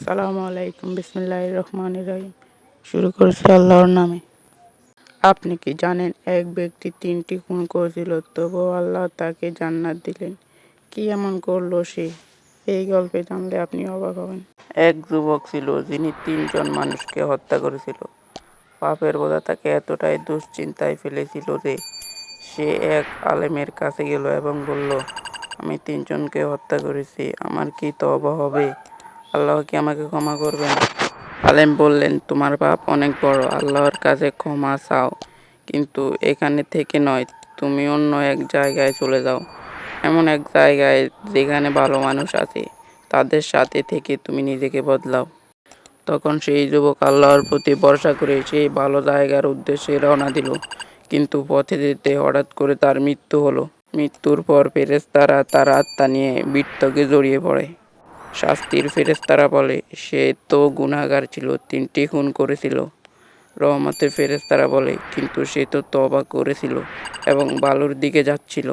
সালামু আলাইকুম বিসমিল্লাহ রহমান রহিম। শুরু করছি আল্লাহর নামে। আপনি কি জানেন এক ব্যক্তি তিনটি খুন করেছিল তবুও আল্লাহ তাকে জান্নাত দিলেন। কি এমন করল সে? এই গল্পে জানলে আপনি অবাক হবেন। এক যুবক ছিল, যিনি তিনজন মানুষকে হত্যা করেছিল। পাপের বোঝা তাকে এতটাই দুশ্চিন্তায় ফেলেছিল যে সে এক আলেমের কাছে গেল এবং বলল, আমি তিনজনকে হত্যা করেছি, আমার কি তওবা হবে? আল্লাহ কি আমাকে ক্ষমা করবেন? আলেম বললেন, তোমার পাপ অনেক বড়, আল্লাহর কাছে ক্ষমা চাও। কিন্তু এখানে থেকে নয়, তুমি অন্য এক জায়গায় চলে যাও। এমন এক জায়গায় যেখানে ভালো মানুষ আছে, তাদের সাথে থেকে তুমি নিজেকে বদলাও। তখন সেই যুবক আল্লাহর প্রতি ভরসা করে সেই ভালো জায়গার উদ্দেশ্যে রওনা দিল। কিন্তু পথে যেতে হঠাৎ করে তার মৃত্যু হলো। মৃত্যুর পর ফেরেশতারা তার আত্মা নিয়ে বৃত্তকে জড়িয়ে পড়ে। শাস্তির ফেরেশতারা বলে, সে তো গুনাহগার ছিল, তিনটি খুন করেছিল। রহমতের ফেরেশতারা বলে, কিন্তু সে তো তওবা করেছিল এবং বালুর দিকে যাচ্ছিল।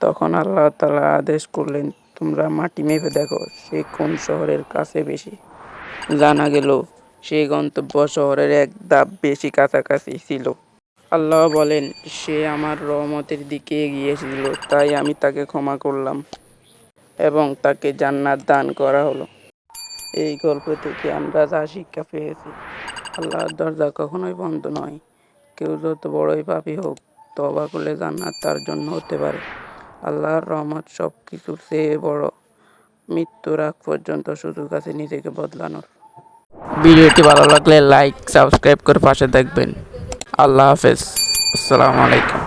তখন আল্লাহ তালা আদেশ করলেন, তোমরা মাটি মেপে দেখো, সে কোন শহরের কাছে বেশি? জানা গেল, সে গন্তব্য শহরের এক ধাপ বেশি কাছাকাছি ছিল। আল্লাহ বলেন, সে আমার রহমতের দিকে এগিয়েছিল তাই আমি তাকে ক্ষমা করলাম। এবং তাকে জান্নাত দান করা হলো। এই গল্প থেকে আমরা যা শিক্ষা পেয়েছি, আল্লাহর দরজা কখনোই বন্ধ নয়। কেউ যত বড়ই পাপী হোক তবা করলে জান্নাত তার জন্য হতে পারে। আল্লাহর রহমত সব কিছুর চেয়ে বড়। মৃত্যুর আগ পর্যন্ত সুযোগ আছে নিজেকে বদলানোর। ভিডিওটি ভালো লাগলে লাইক, সাবস্ক্রাইব করে পাশে দেখবেন। আল্লাহ হাফেজ। আসসালামু আলাইকুম।